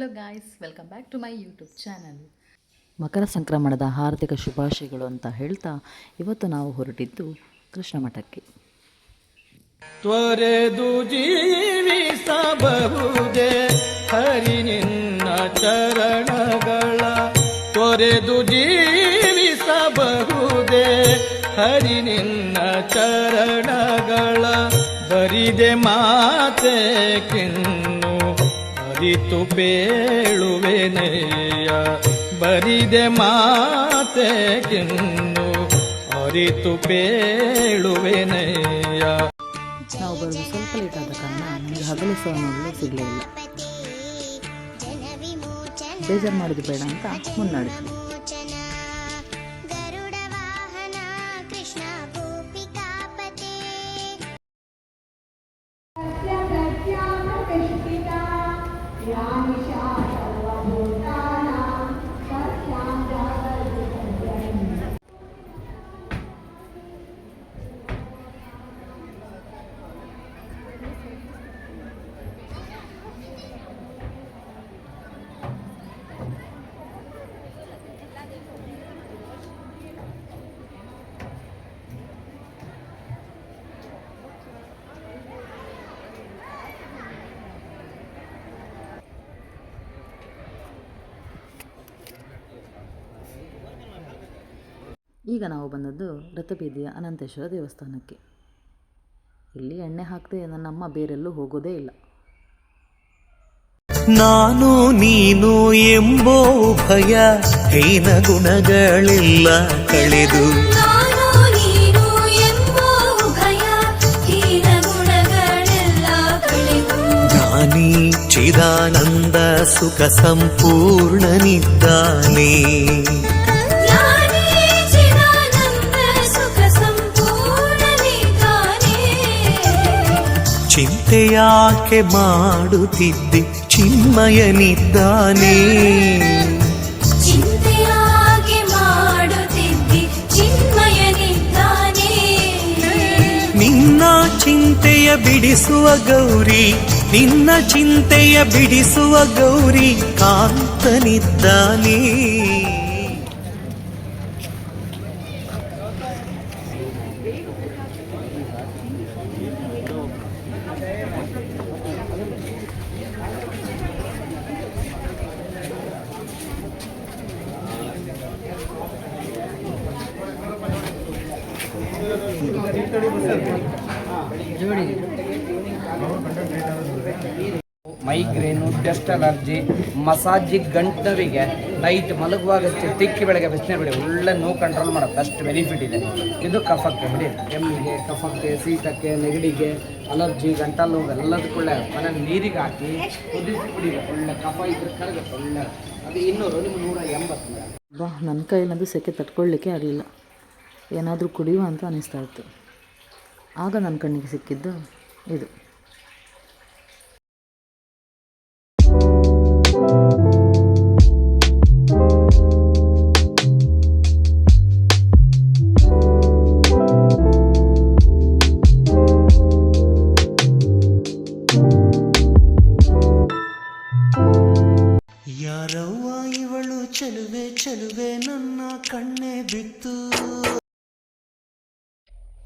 Hello guys welcome back to my YouTube channel ಮಕರ ಸಂಕ್ರಮಣದ ಹಾರ್ದಿಕ ಶುಭಾಶಯಗಳು ಅಂತ ಹೇಳ್ತಾ ಇವತ್ತು ನಾವು ಹೊರಟಿದ್ದು ಕೃಷ್ಣ ಮಠಕ್ಕೆ. ತ್ವರೆದು ಜೀವಿಸಬಹುದೇ ಹರಿ ನಿನ್ನ ಚರಣಗಳ. ತೊರೆದು ಜೀವಿಸಬಹುದೇ ಹರಿ ನಿನ್ನ ಚರಣಗಳ. ಬರಿದೆ ಮಾತೆ ಕಿನ್ನು ಅರಿತು ಬೇಳುವೆನೆಯ ಬರಿದೆ ಮಾತೆ ಕಿನ್ನು, ಅರಿತು ಬೇಳುವೆನೆಯ ನಾವು ಬರೋದು ಸ್ವಲ್ಪ ಲೇಟ್ ಆದ ಕಾರಣ ನಮಗೆ ಹಗಲು ಸಹ ನೋಡಲು ಸಿಗಲಿಲ್ಲ ಬೇಜಾರು ಮಾಡೋದು ಬೇಡ ಅಂತ ಮುನ್ನಡೆದ್ವಿ. ಈಗ ನಾವು ಬಂದದ್ದು ರಥಬೀದಿಯ ಅನಂತೇಶ್ವರ ದೇವಸ್ಥಾನಕ್ಕೆ. ಇಲ್ಲಿ ಎಣ್ಣೆ ಹಾಕದೆ ನನ್ನಮ್ಮ ಬೇರೆಲ್ಲೂ ಹೋಗೋದೇ ಇಲ್ಲ. ನಾನು ನೀನು ಎಂಬೋ ಭಯ ಹೀನ ಗುಣಗಳಿಲ್ಲ ಕಳೆದು. ನಾನು ನೀನು ಎಂಬೋ ಭಯ ಹೀನ ಗುಣಗಳೆಲ್ಲ ಕಳೆದು. ಜ್ಞಾನಿ ಚಿದಾನಂದ ಸುಖ ಸಂಪೂರ್ಣನಿದ್ದಾನೆ ಚಿನ್ಮಯನಿದ್ದಾನೆ. ಚಿಂತೆಯಾಗಿ ಮಾಡುತ್ತಿದ್ದಿ? ಚಿನ್ಮಯನಿದ್ದಾನೆ. ನಿನ್ನ ಚಿಂತೆಯ ಬಿಡಿಸುವ ಗೌರಿ ನಿನ್ನ ಚಿಂತೆಯ ಬಿಡಿಸುವ ಗೌರಿ ಕಾಂತನಿದ್ದಾನೆ. ಮೈಗ್ರೇನು ಡಸ್ಟ್ ಅಲರ್ಜಿ, ಮಸಾಜಿ ಗಂಟರಿಗೆ ನೈಟ್ ಮಲಗುವಾಗ ತಿಕ್ಕಿ ಬೆಳಗ್ಗೆ ಬಿಸಿನೆ ಬಿಡಿ ಒಳ್ಳೆ ನೋವು ಕಂಟ್ರೋಲ್ ಮಾಡುತ್ತೆ ಅಷ್ಟು ಬೆನಿಫಿಟ್ ಇದೆ. ಇದು ಕಫಕ್ಕೆ ಬಿಡಿ. ಕೆಮ್ಮಿಗೆ, ಕಫಕ್ಕೆ, ಶೀತಕ್ಕೆ, ನೆಗಡಿಗೆ ಅಲರ್ಜಿ ಗಂಟಲು ನೋವು, ಎಲ್ಲದಕ್ಕೂ ಒಳ್ಳೆ. ಮನೆ ನೀರಿಗೆ ಹಾಕಿ ಕುದಿಸಿ ಒಳ್ಳೆ ಕಫ ಇದ್ರೆ ಕರಗುತ್ತೆ, ಒಳ್ಳೆ. ಅದು ಇನ್ನೂರು, ನಿಮ್ಗೆ ನೂರ ಎಂಬತ್ತು ನನ್ನ ಕೈಲಂದು ಸೆಕೆ ತಟ್ಕೊಳ್ಳಿಕ್ಕೆ ಆಗಲಿಲ್ಲ. ಏನಾದರೂ ಕುಡಿಯುವ ಅಂತ ಅನಿಸ್ತಾ ಇತ್ತು. ಆಗ ನನ್ನ ಕಣ್ಣಿಗೆ ಸಿಕ್ಕಿದ್ದು ಇದು.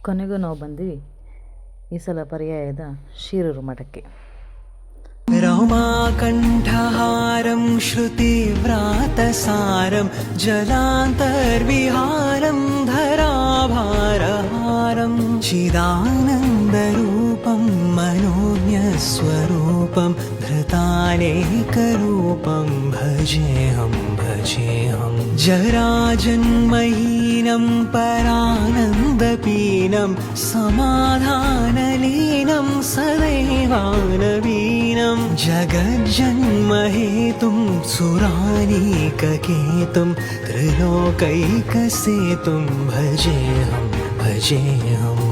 ಕೊನೆಗೂ ನಾವು ಬಂದ್ವಿ ಈ ಸಲ ಪರ್ಯಾಯದ ಶಿರೂರು ಮಠಕ್ಕೆ रमाकण्ठहारं श्रुतिव्रातसारं जलान्तर्विहारं धराभारहारं चिदानन्दरूपं मनोज्ञस्वरूपं धृतानेकरूपं भजेऽहं भजेऽहं जराजन्महीनं परानन्दपीनं समाधानलीनं सदैवानवीनं। जगज्जन्महेतुं सुरानीककेतुं त्रिलोकैकसेतुं भजेऽहं भजेऽहम्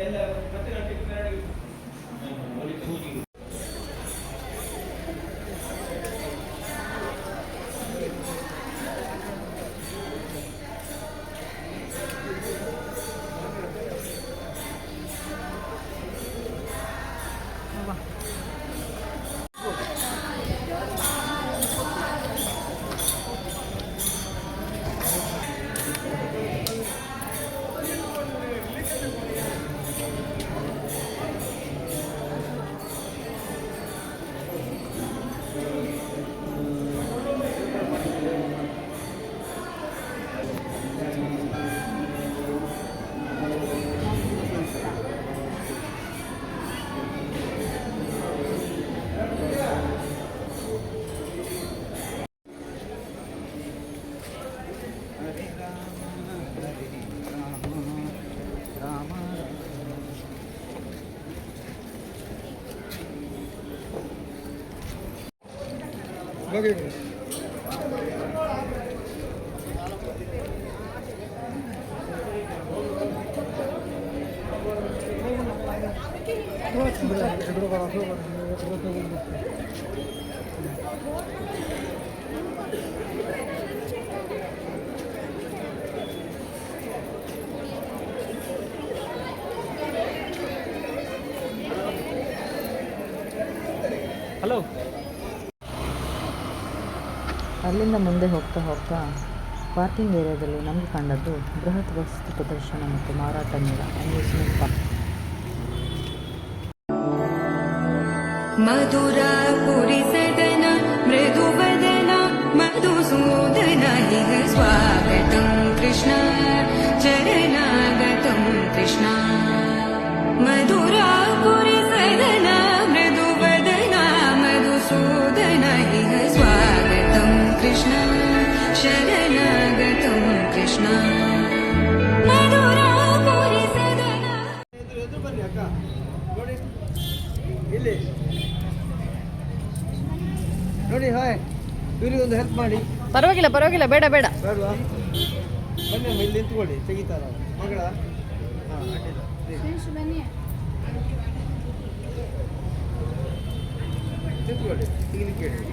ಎಲ್ಲ ಪ್ರತಿ ನಾಟಕ ಹೋಲಿಕೆ 가격이 들어가라 들어가라 들어가라 ಅಲ್ಲಿಂದ ಮುಂದೆ ಹೋಗ್ತಾ ಹೋಗ್ತಾ ಪಾರ್ಕಿಂಗ್ ಏರಿಯಾದಲ್ಲಿ ನಮಗೆ ಕಂಡದ್ದು ಬೃಹತ್ ವಸ್ತು ಪ್ರದರ್ಶನ ಮತ್ತು ಮಾರಾಟ ಮೇಳ ಅಮ್ಯೂಸ್ಮೆಂಟ್ ಪಾರ್ಕ್ ಮಧುರಾಪುರಿ ಸದನ ಮೃದುವದನ ಮಧುಸೂದನ ಇಹ ಸ್ವಾಗತಂ ಕೃಷ್ಣ, ಚರಣಾಗತಂ ಕೃಷ್ಣ. ನೋಡಿ ಹಾಯ್. ಇವ್ರಿಗೆ ಒಂದು ಹೆಲ್ಪ್ ಮಾಡಿ. ಪರವಾಗಿಲ್ಲ ಪರವಾಗಿಲ್ಲ ಬೇಡ ಬೇಡ. ಬೇಡವಾ ಬನ್ನಿ ಅಮ್ಮ ಇಲ್ಲಿ ನಿಂತ್ಕೊಳ್ಳಿ ತೆಗಿತಾರ. ಮಗಳ? ಹಾಂ ಬನ್ನಿ. ನಿಂತ್ಕೊಳ್ಳಿ ತೆಗಿಲಿಕ್ಕೆ ಹೇಳಿ.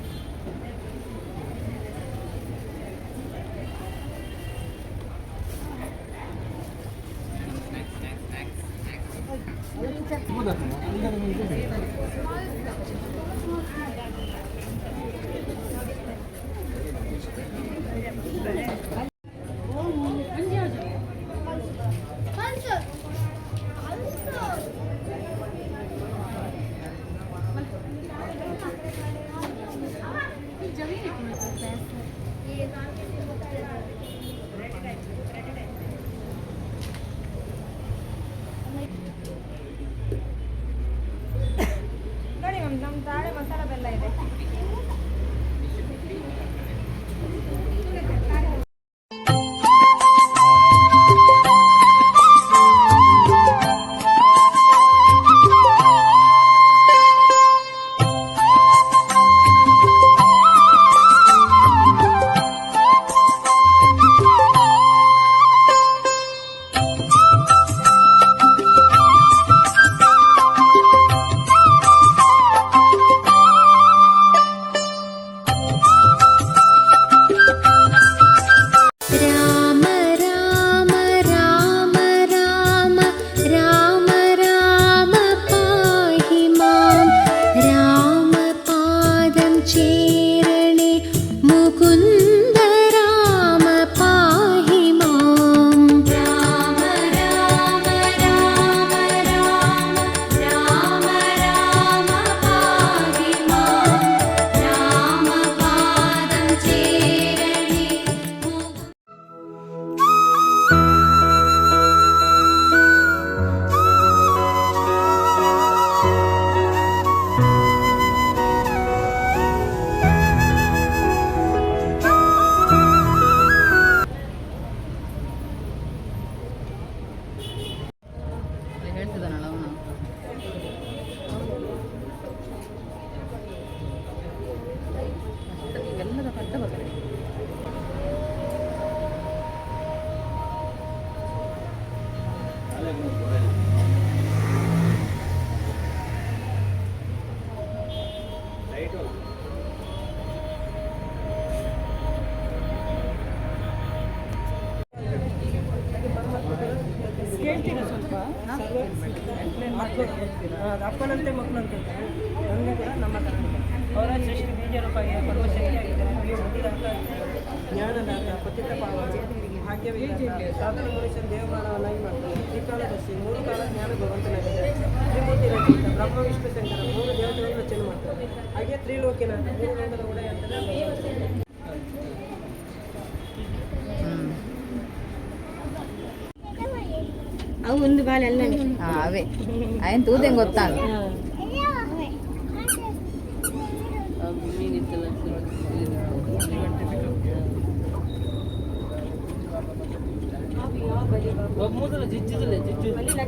ಬಾಳೆ ತಾಳೆ ಮಸಾಲ ಬೆಲ್ಲ ಇದೆ. ಜ್ಞಾನದಾತ ಪತಿತ ಪಾವನ ಭಾಗ್ಯವಿದಾತ ಸಾಧನ ಮನುಷ್ಯನ ದೇವಮಾನವನ್ನಾಗಿ ಮಾಡ್ತಾರೆ ತ್ರಿಕಾಲದರ್ಶಿ ಮೂರು ಕಾಲ ಜ್ಞಾನ ಭಗವಂತನಾಗಿದ್ದಾರೆ ತ್ರಿಮೂರ್ತಿ ರಚಿತ ಬ್ರಹ್ಮ ವಿಷ್ಣು ಶಂಕರ ಮೂರು ದೇವತೆಗಳನ್ನು ರಚನೆ ಮಾಡ್ತಾರೆ. ಹಾಗೆ ತ್ರಿಲೋಕಿನಾಥ ಮೂರು ಗಂಧದ ಒಡೆಯ ಅಂತಾನೆ ಅವು ಒಂದು ಬಾಲೆ ಅಲ್ಲ ಅವೇ. ಆಯ್ತು ಊದೆ ಗೊತ್ತಾಗ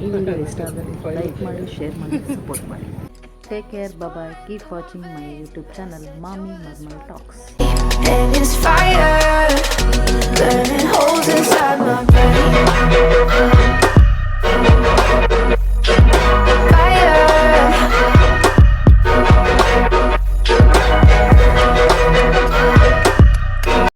ಈ ವಿಡಿಯೋ ಇಷ್ಟ ಆದರೆ ಲೈಕ್ ಮಾಡಿ ಶೇರ್ ಮಾಡಿ ಸಪೋರ್ಟ್ ಮಾಡಿ take care bye keep watching my YouTube channel Mami ಮರ್ಮಲ್ talks And it's fire burning holes inside my brain.